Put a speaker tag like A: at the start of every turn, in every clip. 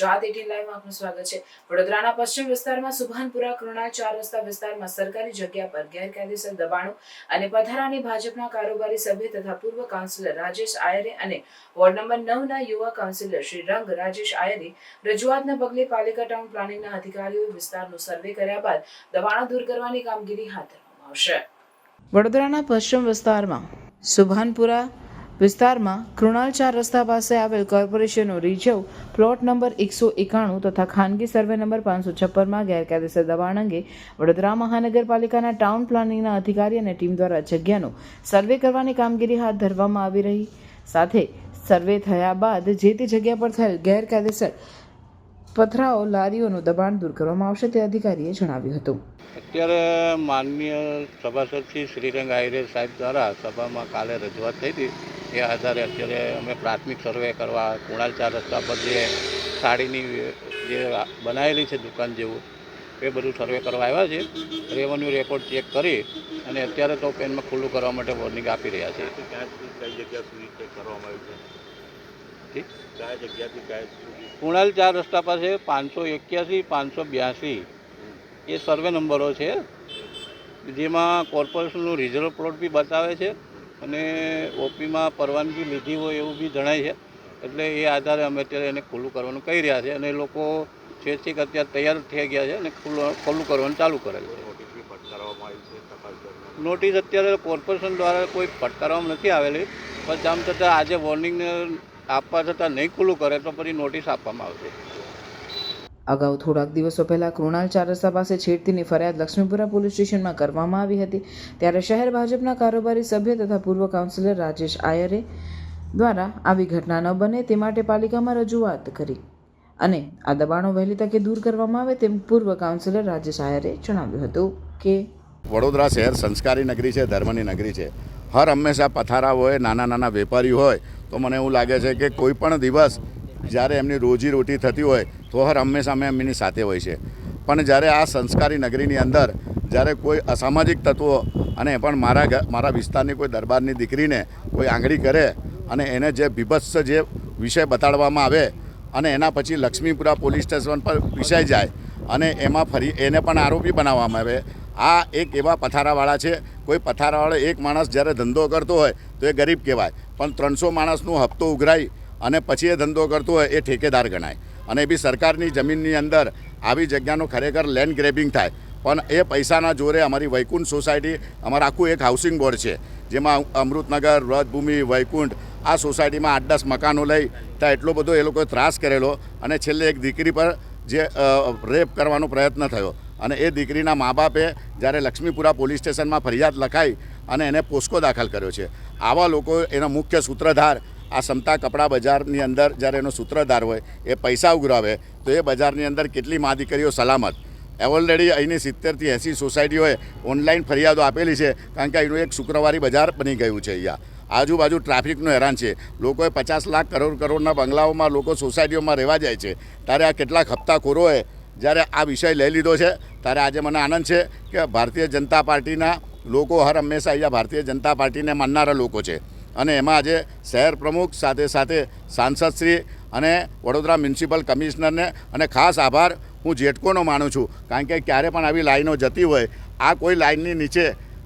A: Gujarat eighteen લાઈવમાં આપનું સ્વાગત છે. વડોદરાના પશ્ચિમ વિસ્તારમાં સુભાનપુરા, કૃણાલ ચાર રસ્તા વિસ્તારમાં સરકારી જગ્યા પર ગેરકાયદેસર દબાણો અને પથારાની ભાજપના કારોબારી સભ્ય તથા પૂર્વ કાઉન્સિલર રાજેશ આયરે અને વોર્ડ નંબર નવના યુવા કાઉન્સિલર શ્રી રંગ રાજેશ આયરે રજૂઆતના પગલે પાલિકા ટાઉન પ્લાનિંગના અધિકારીઓએ વિસ્તારનો સર્વે કર્યા બાદ દબાણો દૂર કરવાની કામગીરી હાથ ધરવામાં આવશે. વડોદરાના પશ્ચિમ વિસ્તારમાં સુભાનપુરા વિસ્તારમાં કૃણાલ ચાર રસ્તા પાસે આવેલ કોર્પોરેશનનો રિઝર્વ પ્લોટ નંબર એકસો એકાણું તથા ખાનગી સર્વે નંબર પાંચસો છપ્પનમાં ગેરકાયદેસર દબાણ અંગે વડોદરા મહાનગરપાલિકાના ટાઉન પ્લાનિંગના અધિકારી અને ટીમ દ્વારા જગ્યાનો સર્વે કરવાની કામગીરી હાથ ધરવામાં આવી રહી. સાથે સર્વે થયા બાદ જે તે જગ્યા પર થયેલ ગેરકાયદેસર પથરાઓ, લારીઓનું દબાણ દૂર કરવામાં આવશે તે અધિકારીએ જણાવ્યું હતું.
B: અત્યારે માનનીય સભાસદ શ્રી શ્રીરંગ આહિરે સાહેબ દ્વારા સભામાં કાલે રજૂઆત થઈ હતી. એ આધારે અત્યારે અમે પ્રાથમિક સર્વે કરવા કુણાલ ચાર રસ્તા પર જે સાડીની જે બનાવેલી છે દુકાન જેવું એ બધું સર્વે કરવા આવ્યા છે. રેવન્યુ રેકોર્ડ ચેક કરી અને અત્યારે તો પેનમાં ખુલ્લું કરવા માટે વોર્નિંગ આપી રહ્યા છે. કુણાલ ચાર રસ્તા પાસે પાંચસો એક્યાસી પાંચસો બ્યાસી એ સર્વે નંબરો છે જેમાં કોર્પોરેશનનું રિઝર્વ પ્લોટ બી બતાવે છે. અને ઓપીમાં પરવાનગી લીધી હોય એવું બી જણાય છે. એટલે એ આધારે અમે અત્યારે એને ખુલ્લું કરવાનું કહી રહ્યા છે અને એ લોકો છેક અત્યારે તૈયાર થઈ ગયા છે અને ખુલ્લું ખુલ્લું કરવાનું ચાલુ કરેલ છે.
C: નોટિસ ફટકારવામાં આવી છે
B: નોટિસ અત્યારે કોર્પોરેશન દ્વારા કોઈ ફટકારવામાં નથી આવેલી. પણ આમ છતાં આજે વોર્નિંગ આપવા છતાં નહીં ખુલ્લું કરે તો પછી નોટિસ આપવામાં આવશે.
A: અગાઉ થોડાક દિવસો પહેલાં કૃણાલ ચારસા પાસે છેડતીની ફરિયાદ લક્ષ્મીપુરા પોલીસ સ્ટેશનમાં કરવામાં આવી હતી. ત્યારે શહેર ભાજપના કારોબારી સભ્ય તથા પૂર્વ કાઉન્સિલર રાજેશ આયરે દ્વારા આવી ઘટના ન બને તે માટે પાલિકામાં રજૂઆત કરી અને આ દબાણો વહેલી તકે દૂર કરવામાં આવે તેમ પૂર્વ કાઉન્સિલર રાજેશ આયરે જણાવ્યું હતું કે
D: વડોદરા શહેર સંસ્કારી નગરી છે, ધર્મની નગરી છે. હર હંમેશા પથારા હોય, નાના નાના વેપારી હોય, તો મને એવું લાગે છે કે કોઈ પણ દિવસ જ્યારે એમની રોજી રોટી થતી હોય તો હર હંમેશા અમે એમની સાથે હોય છે. પણ જ્યારે આ સંસ્કારી નગરીની અંદર જ્યારે કોઈ અસામાજિક તત્વો અને પણ મારા મારા વિસ્તારની કોઈ દરબારની દીકરીને કોઈ આંગળી કરે અને એને જે બીભત્સ જે વિષય બતાડવામાં આવે અને એના પછી લક્ષ્મીપુરા પોલીસ સ્ટેશન પર વિષય જાય અને એમાં ફરી એને પણ આરોપી બનાવવામાં આવે, આ એક એવા પથારાવાળા છે. કોઈ પથારાવાળો એક માણસ જ્યારે ધંધો કરતો હોય તો એ ગરીબ કહેવાય. પણ ત્રણસો માણસનો હપ્તો ઉઘરાઈ અને પછી એ ધંધો કરતો હોય એ ઠેકેદાર ગણાય. અને બી સરકારની જમીનની અંદર આવી જગ્યાનું ખરેખર લેન્ડ ગ્રેબિંગ થાય. પણ એ પૈસાના જોરે અમારી વૈકુંઠ સોસાયટી, અમારું આખું એક હાઉસિંગ બોર્ડ છે, જેમાં અમૃતનગર વ્રતભૂમિ વૈકુંઠ, આ સોસાયટીમાં આઠ દસ મકાનો લઈ ત્યાં એટલો બધો એ લોકોએ ત્રાસ કરેલો અને છેલ્લે એક દીકરી પર જે રેપ કરવાનો પ્રયત્ન થયો. અને એ દીકરીના મા બાપે જ્યારે લક્ષ્મીપુરા પોલીસ સ્ટેશનમાં ફરિયાદ લખાઈ અને એને પોસ્કો દાખલ કર્યો છે. આવા લોકો એના મુખ્ય સૂત્રધાર આ સમતા કપડા બજારની અંદર જ્યારે એનો સૂત્રધાર હોય, એ પૈસા ઉઘરાવે, તો એ બજારની અંદર કેટલી મા દીકરીઓ સલામત. ઓલરેડી અહીંની સિત્તેરથી એંસી સોસાયટીઓએ ઓનલાઈન ફરિયાદો આપેલી છે, કારણ કે અહીંનું એક શુક્રવારી બજાર બની ગયું છે અહીંયા. આજુબાજુ ટ્રાફિકનું હેરાન છે. લોકોએ પચાસ લાખ કરોડ કરોડના બંગલાઓમાં લોકો સોસાયટીઓમાં રહેવા જાય છે. ત્યારે આ કેટલાક હપ્તાખોરોએ જ્યારે આ વિષય લઈ લીધો છે, ત્યારે આજે મને આનંદ છે કે ભારતીય જનતા પાર્ટીના લોકો હર હંમેશા અહીંયા ભારતીય જનતા પાર્ટીને માનનારા લોકો છે. અને એમાં આજે શહેર પ્રમુખ સાથે સાથે સાંસદશ્રી અને વડોદરા મ્યુનિસિપલ કમિશનરને અને ખાસ આભાર, હું જેટકોનો માનું છું. કારણ કે ક્યારે પણ આવી લાઈનો જતી હોય, આ કોઈ લાઈનની નીચે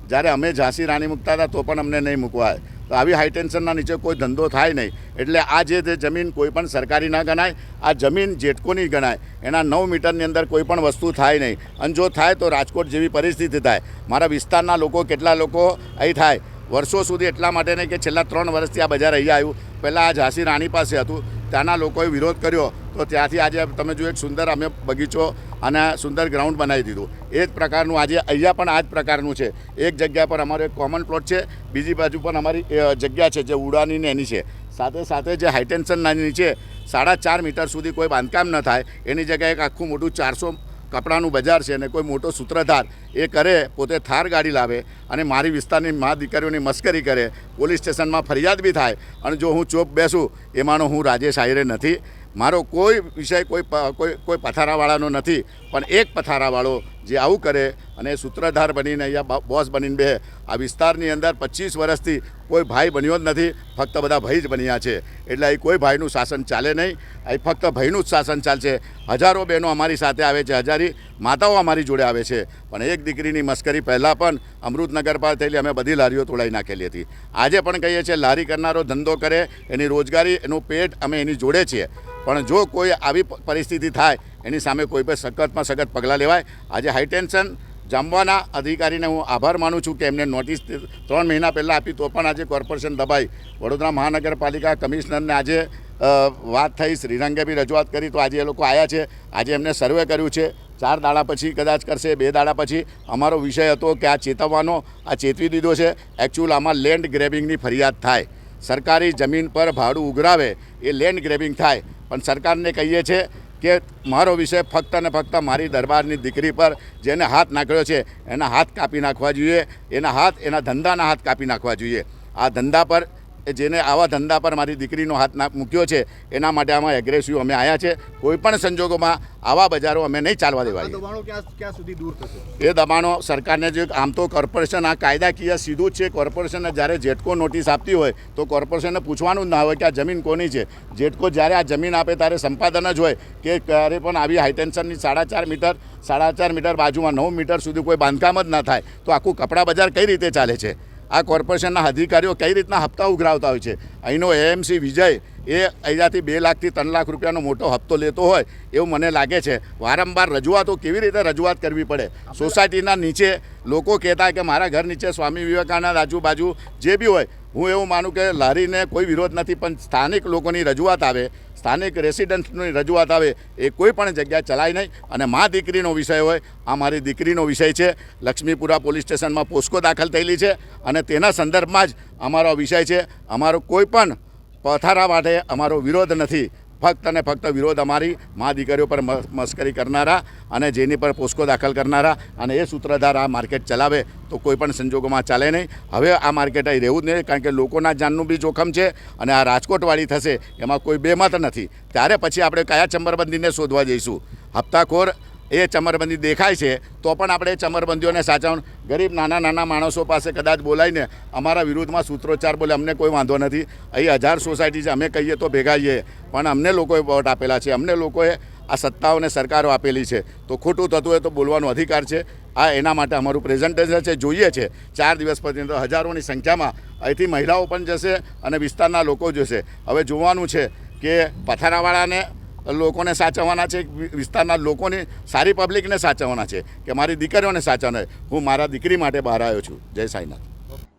D: જ્યારે અમે ઝાંસી રાણી મૂકતા હતા તો પણ અમને નહીં મૂકવાય. તો આવી હાઈટેન્શનના નીચે કોઈ ધંધો થાય નહીં. એટલે આ જે જમીન કોઈ પણ સરકારી ના ગણાય, આ જમીન જેટકોની ગણાય, એના નવ મીટરની અંદર કોઈ પણ વસ્તુ થાય નહીં. અને જો થાય તો રાજકોટ જેવી પરિસ્થિતિ થાય. મારા વિસ્તારના લોકો કેટલા લોકો અહીં થાય? વર્ષો સુધી એટલા માટે નહીં કે છેલ્લા ત્રણ વર્ષથી આ બજાર અહીંયા આવ્યું. પહેલાં આ ઝાંસી રાણી પાસે હતું. ત્યાંના લોકોએ વિરોધ કર્યો. તો ત્યાંથી આજે તમે જો એક સુંદર અમે બગીચો અને સુંદર ગ્રાઉન્ડ બનાવી દીધું. એ જ પ્રકારનું આજે અહીંયા પણ આ જ પ્રકારનું છે. એક જગ્યા પર અમારો એક કોમન પ્લોટ છે. બીજી બાજુ પણ અમારી જગ્યા છે જે ઉડાની ને એની છે. સાથે સાથે જે હાઈટેન્શનના નીચે સાડા ચાર મીટર સુધી કોઈ બાંધકામ ન થાય. એની જગ્યાએ એક આખું મોટું ચારસો કપડાનું બજાર છે અને કોઈ મોટો સૂત્રધાર એ કરે, પોતે થાર ગાડી લાવે અને મારી વિસ્તારની મા દીકરીઓની મસ્કરી કરે, પોલીસ સ્ટેશનમાં ફરિયાદ બી થાય અને જો હું ચોપ બેસું, એમાંનો હું રાજેશ આયરે નથી. મારો કોઈ વિષય, કોઈ કોઈ કોઈ પથારાવાળાનો નથી, પણ એક પથારાવાળો જે આવું કરે અને સૂત્રધાર બનીને અહીંયા બોસ બનીને બે આ વિસ્તારની અંદર પચીસ વર્ષથી કોઈ ભાઈ બન્યો જ નથી, ફક્ત બધા ભાઈ જ બન્યા છે. એટલે અહીં કોઈ ભાઈનું શાસન ચાલે નહીં. અહીં ફક્ત ભાઈનું જ શાસન ચાલશે. હજારો બહેનો અમારી સાથે આવે છે, હજારી માતાઓ અમારી જોડે આવે છે. પણ એક દીકરીની મસ્કરી પહેલાં પણ અમૃતનગર પર થયેલી અમે બધી લારીઓ તોડાવી નાખેલી હતી. આજે પણ કહીએ છીએ, લારી કરનારો ધંધો કરે, એની રોજગારી, એનું પેટ અમે એની જોડે છીએ. પણ જો કોઈ આવી પરિસ્થિતિ થાય એની સામે કોઈ પણ સખતમાં સખત પગલાં લેવાય. આજે હાઈટેન્શન જામવાના અધિકારીને હું આભાર માનું છું કે એમને નોટિસ ત્રણ મહિના પહેલાં આપી તો પણ આજે કોર્પોરેશન દબાઈ. વડોદરા મહાનગરપાલિકા કમિશનરને આજે વાત થઈ, શ્રીરંગે બી રજૂઆત કરી તો આજે એ લોકો આવ્યા છે. આજે એમને સર્વે કર્યું છે. ચાર દાડા પછી કદાચ કરશે, બે દાડા પછી. અમારો વિષય હતો કે આ ચેતવવાનો, આ ચેતવી દીધો છે. એકચ્યુઅલ આમાં લેન્ડ ગ્રેબિંગની ફરિયાદ થાય. સરકારી જમીન પર ભાડું ઉઘરાવે, એ લેન્ડ ગ્રેબિંગ થાય. પણ સરકારને કહીએ છીએ કે મારો વિષય ફક્ત ને ફક્ત મારી દરબારની દીકરી પર જેને હાથ નાખ્યો છે, એના હાથ કાપી નાખવા જોઈએ, એના હાથ, એના ધંધાના હાથ કાપી નાખવા જોઈએ. આ ધંધા પર જેને આવા ધંધા પર મારી દીકરીનો હાથ ના મૂક્યો છે એના માટે આમાં એગ્રેસિવ અમે આવ્યા છે. કોઈ પણ સંજોગોમાં આવા બજારો અમે નહીં ચાલવા દેવા એ દબાણો સરકારને જે આમ તો કોર્પોરેશન આ કાયદાકીય સીધું જ છે. કોર્પોરેશનને જ્યારે જેટકો નોટિસ આપતી હોય તો કોર્પોરેશનને પૂછવાનું જ ના હોય કે આ જમીન કોની છે. જેટકો જ્યારે આ જમીન આપે ત્યારે સંપાદન જ હોય કે ક્યારે પણ આવી હાઈટેન્શનની સાડા ચાર મીટર સાડા ચાર મીટર બાજુમાં નવ મીટર સુધી કોઈ બાંધકામ જ ના થાય તો આખું કપડા બજાર કઈ રીતે ચાલે છે? આ કોર્પોરેશનના અધિકારીઓ કઈ રીતના હપ્તા ઉઘરાવતા હોય છે? અહીંનો એએમસી વિજય એ અહીંયાથી બે લાખથી ત્રણ લાખ રૂપિયાનો મોટો હપ્તો લેતો હોય એવું મને લાગે છે. વારંવાર રજૂઆતો કેવી રીતે રજૂઆત કરવી પડે? સોસાયટીના નીચે લોકો કહેતા કે મારા ઘર નીચે સ્વામી વિવેકાનંદ આજુબાજુ જે બી હોય હું એવું માનું કે લારીને કોઈ વિરોધ નથી પણ સ્થાનિક લોકોની રજૂઆત આવે સ્થાનિક રેસિડન્ટની રજૂઆત આવે એ કોઈ પણ જગ્યાએ ચલાય નહીં. અને મા દીકરીનો વિષય હોય, આ મારી દીકરીનો વિષય છે. લક્ષ્મીપુરા પોલીસ સ્ટેશનમાં પોસ્કો દાખલ થયેલી છે અને તેના સંદર્ભમાં જ અમારો વિષય છે. અમારો કોઈ પણ પથારા માટે અમારો વિરોધ નથી. ફક્ત અને ફક્ત વિરોધ અમારી મા દીકરીઓ પર મસ્કરી કરનારા અને જેની પર પોસ્કો દાખલ કરનારા અને એ સૂત્રધાર આ માર્કેટ ચલાવે તો કોઈ પણ સંજોગોમાં ચાલે નહીં. હવે આ માર્કેટ અહીં રહેવું જ નહીં કારણ કે લોકોના જાનનું બી જોખમ છે અને આ રાજકોટવાળી થશે, એમાં કોઈ બેમત નથી. ત્યારે પછી આપણે કયા ચંબરબંધીને શોધવા જઈશું? હપ્તાખોર એ ચમરબંધી દેખાય છે, તો પણ આપણે ચમરબંધીઓને સાચવણ. ગરીબ નાના નાના માણસો પાસે કદાચ બોલાવીને અમારા વિરુદ્ધમાં સૂત્રોચ્ચાર બોલે, અમને કોઈ વાંધો નથી. અહીં હજાર સોસાયટી છે, અમે કહીએ તો ભેગા જઈએ પણ અમને લોકોએ વોટ આપેલા છે, અમને લોકોએ આ સત્તાઓને સરકારો આપેલી છે. તો ખોટું થતું હોય તો બોલવાનો અધિકાર છે. આ એના માટે અમારું પ્રેઝન્ટેશન છે, જોઈએ છે. ચાર દિવસ પછી હજારોની સંખ્યામાં અહીંથી મહિલાઓ પણ જશે અને વિસ્તારના લોકો જશે. હવે જોવાનું છે કે પથારાવાળાને લોકોને સાચવવાના છે વિસ્તારના લોકોને, સારી પબ્લિકને સાચવવાના છે કે મારી દીકરીઓને સાચવવાના છે. હું મારા દીકરી માટે બહાર આવ્યો છું. જય સાંઈનાથ.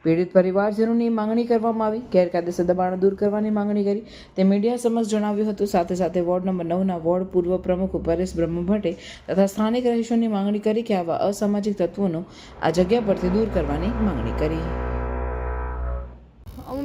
A: પીડિત પરિવારજનોની માંગણી કરવામાં આવી, ગેરકાયદેસર દબાણો દૂર કરવાની માંગણી કરી. તે મીડિયા સમક્ષ જણાવ્યું હતું, સાથે સાથે વોર્ડ નંબર નવના વોર્ડ પૂર્વ પ્રમુખ પરેશ બ્રહ્મભટ્ટે તથા સ્થાનિક રહીશોની માંગણી કરી કે આવા અસામાજિક તત્વોનો આ જગ્યા પરથી દૂર કરવાની માંગણી કરી.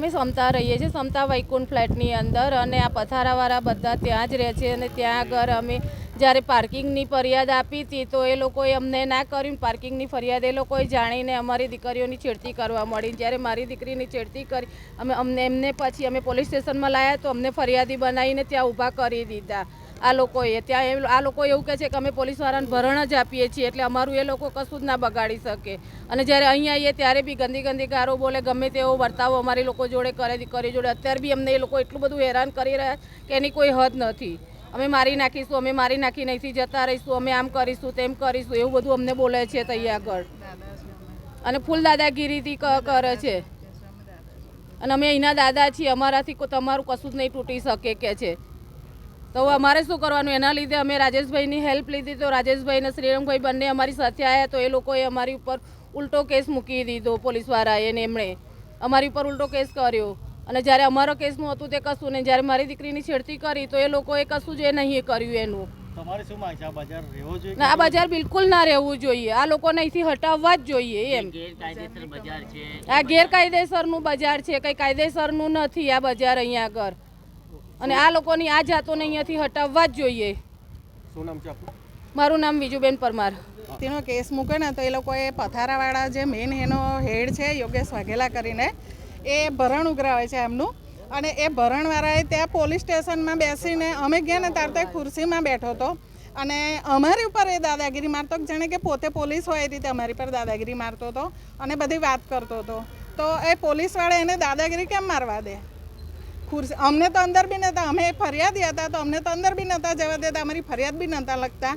E: અમે સમતા રહીએ છીએ, સમતા વૈકુંઠ ફ્લેટની અંદર અને આ પથારાવાળા બધા ત્યાં જ રહે છે અને ત્યાં આગળ અમે જ્યારે પાર્કિંગની ફરિયાદ આપી હતી તો એ લોકોએ અમને ના કર્યું. પાર્કિંગની ફરિયાદ એ લોકોએ જાણીને અમારી દીકરીઓની છેડતી કરવા મળી. જ્યારે મારી દીકરીની છેડતી કરી, અમે અમને એમને પછી અમે પોલીસ સ્ટેશનમાં લાવ્યા તો અમને ફરિયાદી બનાવીને ત્યાં ઊભા કરી દીધા. આ લોકોએ ત્યાં એ આ લોકો એવું કહે છે કે અમે પોલીસવાળાને ભરણ જ આપીએ છીએ, એટલે અમારું એ લોકો કશું જ ના બગાડી શકે. અને જ્યારે અહીંયા આવીએ ત્યારે બી ગંદી ગંદી ગારો બોલે, ગમે તેવો વર્તાવો અમારી લોકો જોડે કરે દીકરી જોડે. અત્યારે બી અમને એ લોકો એટલું બધું હેરાન કરી રહ્યા કે એની કોઈ હદ નથી. અમે મારી નાખીશું, અમે મારી નાખી નહીંથી જતા રહીશું, અમે આમ કરીશું, તેમ કરીશું, એવું બધું અમને બોલે છે ત્યાં આગળ. અને ફૂલ દાદાગીરીથી કરે છે. અને અમે અહીંના દાદા છીએ, અમારાથી તમારું કશું જ નહીં તૂટી શકે કે છે. તો અમારે શું કરવાનું? એના લીધે અમે રાજેશભાઈની હેલ્પ લીધી. તો રાજેશભાઈ અને શ્રીરંગભાઈ બંને અમારી સાથે આવ્યા તો એ લોકોએ અમારી ઉપર ઉલટો કેસ મૂકી દીધો પોલીસવાળાએ ને એમણે અમારી ઉપર ઉલટો કેસ કર્યો. અને જ્યારે અમારો કેસનું હતું તે કશું ને જ્યારે મારી દીકરીની છેડતી કરી તો એ લોકોએ કશું જ એ નહીં કર્યું એનું. ના બજાર બિલકુલ ના રહેવું જોઈએ. આ લોકોને અહીંથી હટાવવા જ જોઈએ એમ.
F: ગેરકાયદેસર બજાર છે.
E: આ ગેરકાયદેસરનું બજાર છે. કંઈ કાયદેસરનું નથી આ બજાર અહીંયા આગળ. અને આ લોકોની આ જાતોને અહીંયાથી હટાવવા જ જોઈએ.
G: શું નામ છે આપનું?
E: મારું નામ બીજુબેન પરમાર.
H: તેનો કેસ મૂકે ને તો એ લોકોએ પથારાવાળા જે મેઇન એનો હેડ છે યોગેશ વાઘેલા કરીને એ ભરણ ઉઘરાવે છે એમનું. અને એ ભરણવાળાએ ત્યાં પોલીસ સ્ટેશનમાં બેસીને અમે ગયા ને ત્યારે તો ખુરશીમાં બેઠો હતો. અને અમારી ઉપર એ દાદાગીરી મારતો કે જાણે કે પોતે પોલીસ હોય એ રીતે અમારી પર દાદાગીરી મારતો હતો અને બધી વાત કરતો હતો. તો એ પોલીસવાળા એને દાદાગીરી કેમ મારવા દે? ખુરશી. અમને તો અંદર બી નહોતા. અમે ફરિયાદી હતા, તો અમને તો અંદર બી નહોતા જવા દેતા. અમારી ફરિયાદ બી નહોતા લખતા.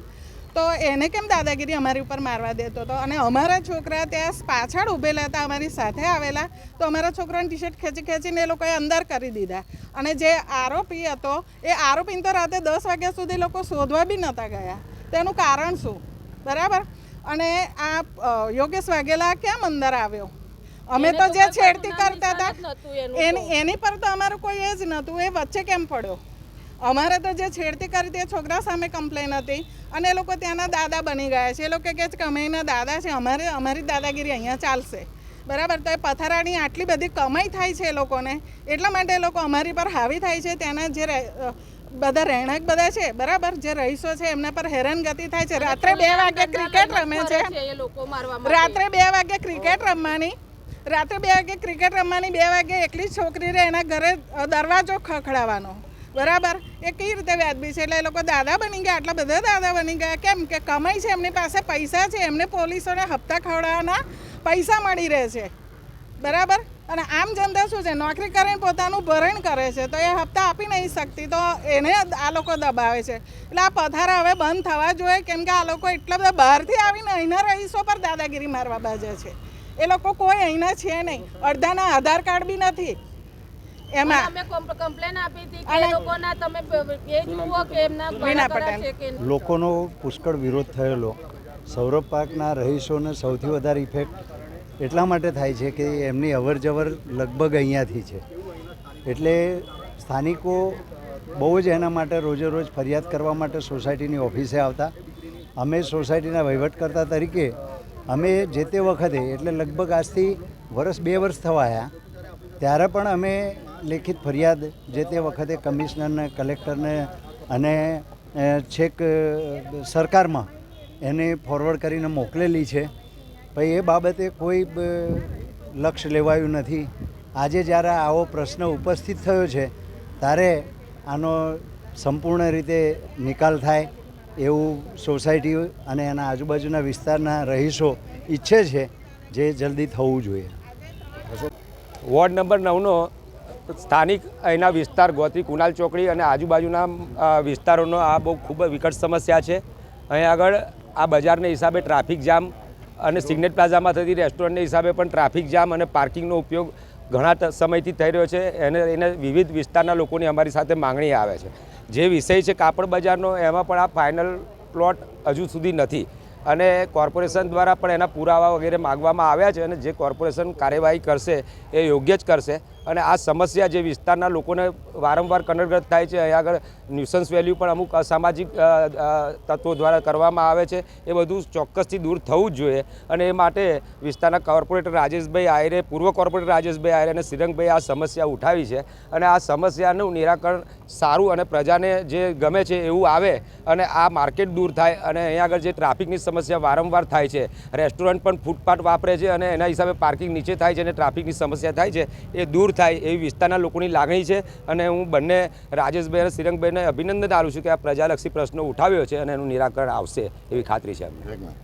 H: તો એને કેમ દાદાગીરી અમારી ઉપર મારવા દેતો હતો? અને અમારા છોકરા ત્યાં પાછળ ઊભેલા હતા, અમારી સાથે આવેલા. તો અમારા છોકરાને ટી શર્ટ ખેંચી ખેંચીને એ લોકોએ અંદર કરી દીધા. અને જે આરોપી હતો, એ આરોપીને તો રાતે દસ વાગ્યા સુધી લોકો શોધવા બી નહોતા ગયા. તેનું કારણ શું? બરાબર? અને આ યોગેશ વાઘેલા કેમ અંદર આવ્યો? અમે તો જે છેડતી કરતા હતા
E: એની
H: પર તો અમારું કોઈ એ જ નહોતું એ વચ્ચે કેમ પડ્યો? અમારે તો જે છેડતી કરી તે છોકરા સામે કમ્પ્લેન હતી અને એ લોકો ત્યાંના દાદા બની ગયા છે. એ લોકો કહે છે કે અમે એના દાદા છે અમારે અમારી દાદાગીરી અહીંયા ચાલશે. બરાબર? તો એ પથરાની આટલી બધી કમાઈ થાય છે એ લોકોને એટલા માટે એ લોકો અમારી પર હાવી થાય છે. ત્યાંના જે બધા રહેણાંક બધા છે બરાબર? જે રહીશો છે એમના પર હેરાનગતિ થાય છે. રાત્રે બે વાગે ક્રિકેટ રમે છે. રાત્રે બે વાગે ક્રિકેટ રમવાની. રાત્રે બે વાગે ક્રિકેટ રમવાની, બે વાગે એકલી છોકરી રહે, એના ઘરે દરવાજો ખખડાવવાનો બરાબર? એ કઈ રીતે વ્યાજબી છે? એટલે એ લોકો દાદા બની ગયા, આટલા બધા દાદા બની ગયા. કેમ કે કમાઈ છે, એમની પાસે પૈસા છે, એમને પોલીસોને હપ્તા ખવડાવવાના પૈસા મળી રહે છે. બરાબર? અને આમ જનતા શું છે? નોકરી કરીને પોતાનું ભરણ કરે છે, તો એ હપ્તા આપી નહીં શકતી, તો એને આ લોકો દબાવે છે. એટલે આ પથારા હવે બંધ થવા જોઈએ, કેમ કે આ લોકો એટલા બધા બહારથી આવીને અહીંના રહીશો પર દાદાગીરી મારવા બાજે છે. એ લોકો કોઈ અહીંના છે નહીં. અડધાના આધાર કાર્ડ બી નથી. એમાં
E: અમે કમ્પ્લેન આપી હતી કે લોકોના તમે એ જુઓ કે એમના
H: વીણા
E: ઘણા
H: પટેલ.
E: છે કે
F: લોકોનો પુષ્કળ વિરોધ થયેલો. સૌરભ પાર્કના રહીશોને સૌથી વધારે ઇફેક્ટ એટલા માટે થાય છે કે એમની અવર જવર લગભગ અહીંયાથી છે. એટલે સ્થાનિકો બહુ જ એના માટે રોજે રોજ ફરિયાદ કરવા માટે સોસાયટીની ઓફિસે આવતા. અમે સોસાયટીના વહીવટકર્તા તરીકે અમે જે તે વખતે એટલે લગભગ આજથી વર્ષ બે વર્ષ થવા આવ્યા ત્યારે પણ અમે લેખિત ફરિયાદ જે તે વખતે કમિશનરને કલેક્ટરને અને છેક સરકારમાં એને ફોરવર્ડ કરીને મોકલેલી છે. પછી એ બાબતે કોઈ બ, લક્ષ્ય લેવાયું નથી. આજે જ્યારે આવો પ્રશ્ન ઉપસ્થિત થયો છે ત્યારે આનો સંપૂર્ણ રીતે નિકાલ થાય. એવું સોસાયટી અને એના આજુબાજુના વિસ્તારના રહીશો ઈચ્છે છે જે જલ્દી થવું જોઈએ.
I: વોર્ડ નંબર નવનો સ્થાનિક અહીંના વિસ્તાર ગોત્રી કુનાલ ચોકડી અને આજુબાજુના વિસ્તારોનો આ બહુ ખૂબ વિકટ સમસ્યા છે. અહીં આગળ આ બજારને હિસાબે ટ્રાફિક જામ અને સિગ્નેટ પ્લાઝામાં થતી રેસ્ટોરન્ટને હિસાબે પણ ટ્રાફિક જામ અને પાર્કિંગનો ઉપયોગ ઘણા સમયથી થઈ રહ્યો છે. એને એને વિવિધ વિસ્તારના લોકોની અમારી સાથે માંગણી આવે છે. જે વિષય છે કાપડ બજારનો, એમાં પણ આ ફાઇનલ પ્લોટ હજુ સુધી નથી. અને કોર્પોરેશન દ્વારા પણ એના પુરાવા વગેરે માગવામાં આવ્યા છે અને જે કોર્પોરેશન કાર્યવાહી કરશે એ યોગ્ય જ કરશે. અને આ સમસ્યા જે વિસ્તારના લોકોને વારંવાર કનડગત થાય છે, અહીંયા આગળ ન્યુસન્સ વેલ્યુ પણ અમુક અસામાજિક તત્વો દ્વારા કરવામાં આવે છે, એ બધું ચોક્કસથી દૂર થવું જ જોઈએ. અને એ માટે વિસ્તારના કોર્પોરેટર રાજેશભાઈ આયરે, પૂર્વ કોર્પોરેટર રાજેશભાઈ આયરે અને શ્રીરંગભાઈ આ સમસ્યા ઉઠાવી છે. અને આ સમસ્યાનું નિરાકરણ સારું અને પ્રજાને જે ગમે છે એવું આવે અને આ માર્કેટ દૂર થાય અને અહીંયા આગળ જે ટ્રાફિકની સમસ્યા વારંવાર થાય છે, રેસ્ટોરન્ટ પણ ફૂટપાથ વાપરે છે અને એના હિસાબે પાર્કિંગ નીચે થાય છે અને ટ્રાફિકની સમસ્યા થાય છે, એ દૂર થાય એવી વિસ્તારના લોકોની લાગણી છે અને હું બંને રાજેશભાઈ અને શ્રીરંગભાઈને અભિનંદન આપું છું કે આ પ્રજાલક્ષી પ્રશ્નો ઉઠાવ્યો છે અને એનું નિરાકરણ આવશે એવી ખાતરી છે અમને.